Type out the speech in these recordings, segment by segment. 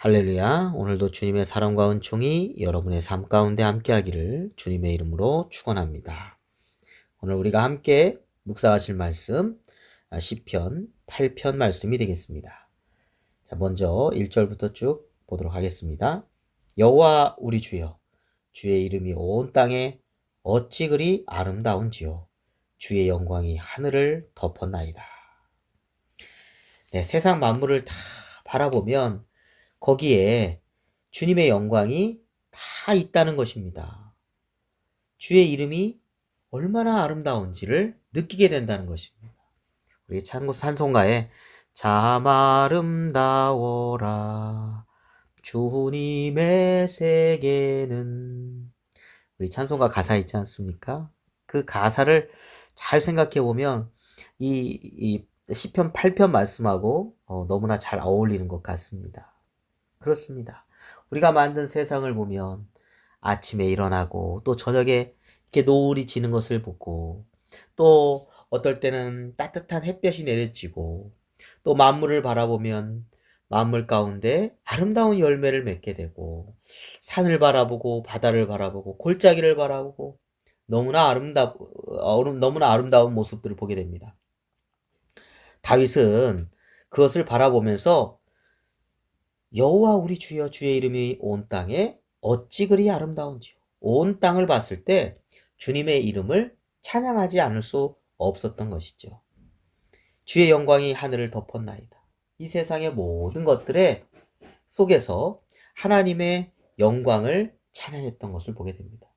할렐루야. 오늘도 주님의 사랑과 은총이 여러분의 삶 가운데 함께 하기를 주님의 이름으로 축원합니다. 오늘 우리가 함께 묵상하실 말씀 아, 시편 8편 말씀이 되겠습니다. 자, 먼저 1절부터 쭉 보도록 하겠습니다. 여호와 우리 주여 주의 이름이 온 땅에 어찌 그리 아름다운지요 주의 영광이 하늘을 덮었나이다. 네, 세상 만물을 다 바라보면 거기에 주님의 영광이 다 있다는 것입니다. 주의 이름이 얼마나 아름다운지를 느끼게 된다는 것입니다. 우리 찬고 산송가에 참 아름다워라 주님의 세계는 우리 찬송가 가사 있지 않습니까? 그 가사를 잘 생각해 보면 이, 이 시편 8편 말씀하고 어, 너무나 잘 어울리는 것 같습니다. 그렇습니다. 우리가 만든 세상을 보면 아침에 일어나고 또 저녁에 이렇게 노을이 지는 것을 보고 또 어떨 때는 따뜻한 햇볕이 내려지고 또 만물을 바라보면 만물 가운데 아름다운 열매를 맺게 되고 산을 바라보고 바다를 바라보고 골짜기를 바라보고 너무나 아름다 너무나 아름다운 모습들을 보게 됩니다. 다윗은 그것을 바라보면서 여호와 우리 주여 주의 이름이 온 땅에 어찌 그리 아름다운지요. 온 땅을 봤을 때 주님의 이름을 찬양하지 않을 수 없었던 것이죠. 주의 영광이 하늘을 덮었나이다. 이 세상의 모든 것들의 속에서 하나님의 영광을 찬양했던 것을 보게 됩니다.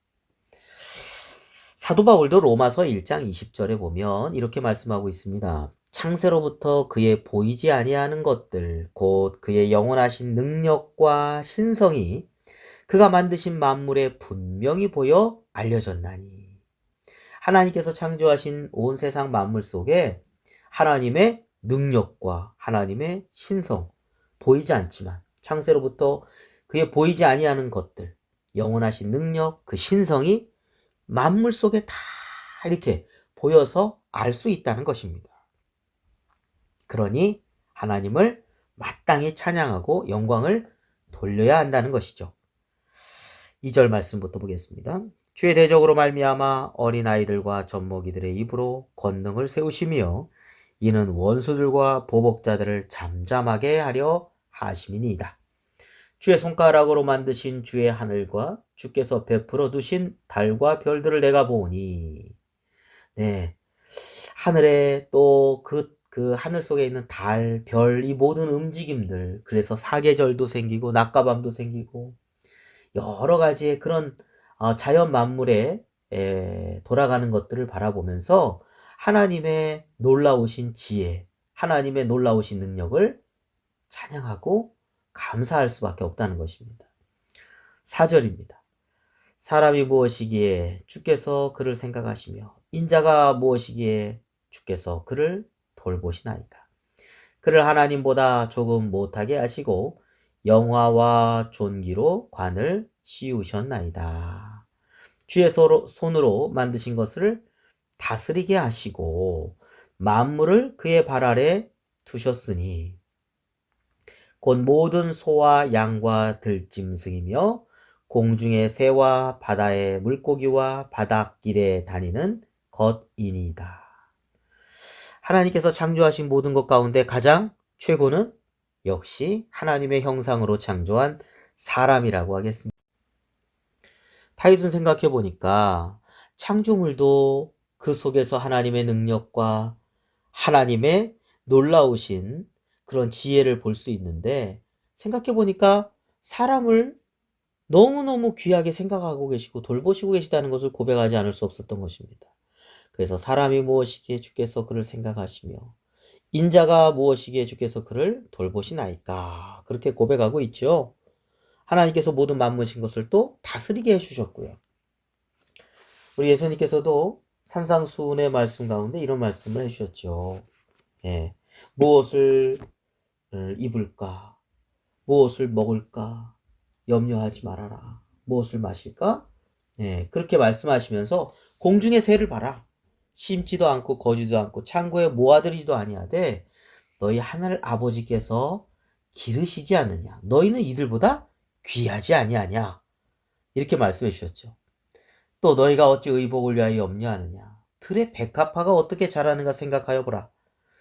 사도 바울도 로마서 1장 20절에 보면 이렇게 말씀하고 있습니다. 창세로부터 그의 보이지 아니하는 것들 곧 그의 영원하신 능력과 신성이 그가 만드신 만물에 분명히 보여 알려졌나니 하나님께서 창조하신 온 세상 만물 속에 하나님의 능력과 하나님의 신성 보이지 않지만 창세로부터 그의 보이지 아니하는 것들 영원하신 능력 그 신성이 만물 속에 다 이렇게 보여서 알 수 있다는 것입니다. 그러니 하나님을 마땅히 찬양하고 영광을 돌려야 한다는 것이죠. 2절 말씀부터 보겠습니다. 주의 대적으로 말미암아 어린 아이들과 젖먹이들의 입으로 권능을 세우시며 이는 원수들과 보복자들을 잠잠하게 하려 하심이니이다. 주의 손가락으로 만드신 주의 하늘과 주께서 베풀어 두신 달과 별들을 내가 보니 네. 하늘에 또 그 그 하늘 속에 있는 달, 별, 이 모든 움직임들, 그래서 사계절도 생기고, 낮과 밤도 생기고, 여러 가지의 그런 어, 자연 만물에 돌아가는 것들을 바라보면서 하나님의 놀라우신 지혜, 하나님의 놀라우신 능력을 찬양하고 감사할 수밖에 없다는 것입니다. 4절입니다. 사람이 무엇이기에 주께서 그를 생각하시며 인자가 무엇이기에 주께서 그를 돌보시나이다. 그를 하나님보다 조금 못하게 하시고 영화와 존귀로 관을 씌우셨나이다. 주의 손으로 만드신 것을 다스리게 하시고 만물을 그의 발 아래 두셨으니 곧 모든 소와 양과 들짐승이며 공중의 새와 바다의 물고기와 바닷길에 다니는 것이니이다. 하나님께서 창조하신 모든 것 가운데 가장 최고는 역시 하나님의 형상으로 창조한 사람이라고 하겠습니다. 타이슨 생각해 보니까 창조물도 그 속에서 하나님의 능력과 하나님의 놀라우신 그런 지혜를 볼 수 있는데 생각해 보니까 사람을 너무너무 귀하게 생각하고 계시고 돌보시고 계시다는 것을 고백하지 않을 수 없었던 것입니다. 그래서 사람이 무엇이기에 주께서 그를 생각하시며 인자가 무엇이기에 주께서 그를 돌보시나이까 그렇게 고백하고 있죠. 하나님께서 모든 만무신 것을 또 다스리게 해주셨고요. 우리 예수님께서도 산상수훈의 말씀 가운데 이런 말씀을 해주셨죠. 예, 무엇을 어, 입을까? 무엇을 먹을까? 염려하지 말아라. 무엇을 마실까? 예, 그렇게 말씀하시면서 공중의 새를 봐라. 심지도 않고 거지도 않고 창고에 모아들이지도 아니하되 너희 하늘 아버지께서 기르시지 않느냐. 너희는 이들보다 귀하지 아니하냐. 이렇게 말씀해 주셨죠. 또 너희가 어찌 의복을 위하여 염려하느냐. 들의 백합화가 어떻게 자라는가 생각하여 보라.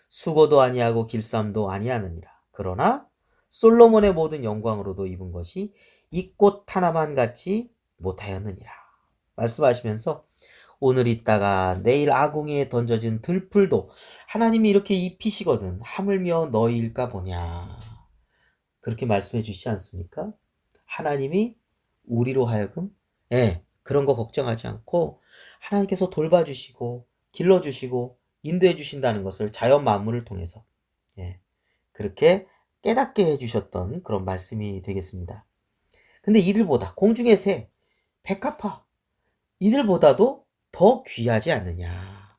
수고도 아니하고 길쌈도 아니하느니라. 그러나 솔로몬의 모든 영광으로도 입은 것이 이 꽃 하나만 같지 못하였느니라. 말씀하시면서 오늘 있다가 내일 아궁이에 던져진 들풀도 하나님이 이렇게 입히시거든 하물며 너희일까 보냐. 그렇게 말씀해 주시지 않습니까? 하나님이 우리로 하여금 예, 그런 거 걱정하지 않고 하나님께서 돌봐주시고 길러주시고 인도해 주신다는 것을 자연 만물을 통해서 예, 그렇게 깨닫게 해주셨던 그런 말씀이 되겠습니다. 근데 이들보다 공중의 새, 백합화 이들보다도 더 귀하지 않느냐.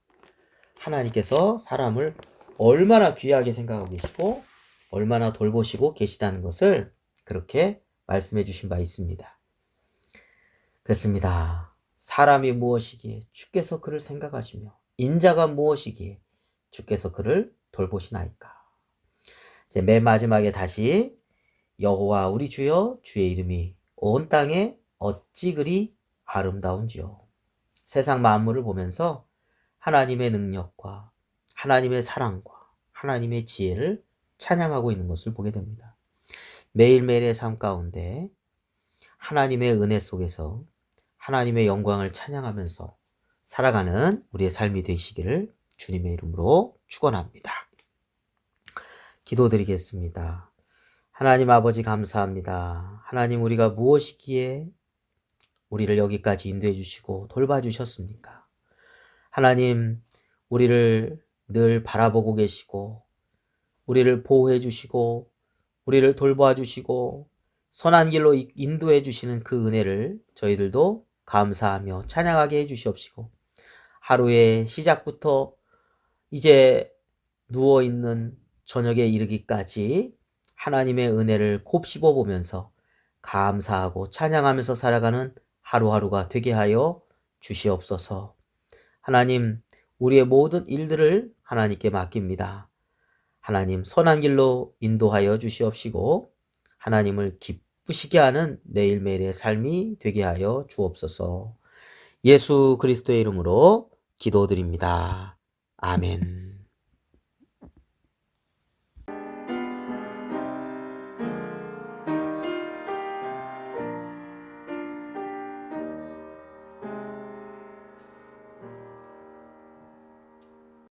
하나님께서 사람을 얼마나 귀하게 생각하고 계시고 얼마나 돌보시고 계시다는 것을 그렇게 말씀해 주신 바 있습니다. 그렇습니다. 사람이 무엇이기에 주께서 그를 생각하시며 인자가 무엇이기에 주께서 그를 돌보시나이까. 이제 맨 마지막에 다시 여호와 우리 주여 주의 이름이 온 땅에 어찌 그리 아름다운지요. 세상 만물을 보면서 하나님의 능력과 하나님의 사랑과 하나님의 지혜를 찬양하고 있는 것을 보게 됩니다. 매일매일의 삶 가운데 하나님의 은혜 속에서 하나님의 영광을 찬양하면서 살아가는 우리의 삶이 되시기를 주님의 이름으로 축원합니다. 기도드리겠습니다. 하나님 아버지 감사합니다. 하나님 우리가 무엇이기에 우리를 여기까지 인도해 주시고 돌봐 주셨습니까? 하나님 우리를 늘 바라보고 계시고 우리를 보호해 주시고 우리를 돌보아 주시고 선한 길로 인도해 주시는 그 은혜를 저희들도 감사하며 찬양하게 해 주시옵시고 하루의 시작부터 이제 누워 있는 저녁에 이르기까지 하나님의 은혜를 곱씹어 보면서 감사하고 찬양하면서 살아가는 하루하루가 되게 하여 주시옵소서. 하나님, 우리의 모든 일들을 하나님께 맡깁니다. 하나님, 선한 길로 인도하여 주시옵시고, 하나님을 기쁘시게 하는 매일매일의 삶이 되게 하여 주옵소서. 예수 그리스도의 이름으로 기도드립니다. 아멘.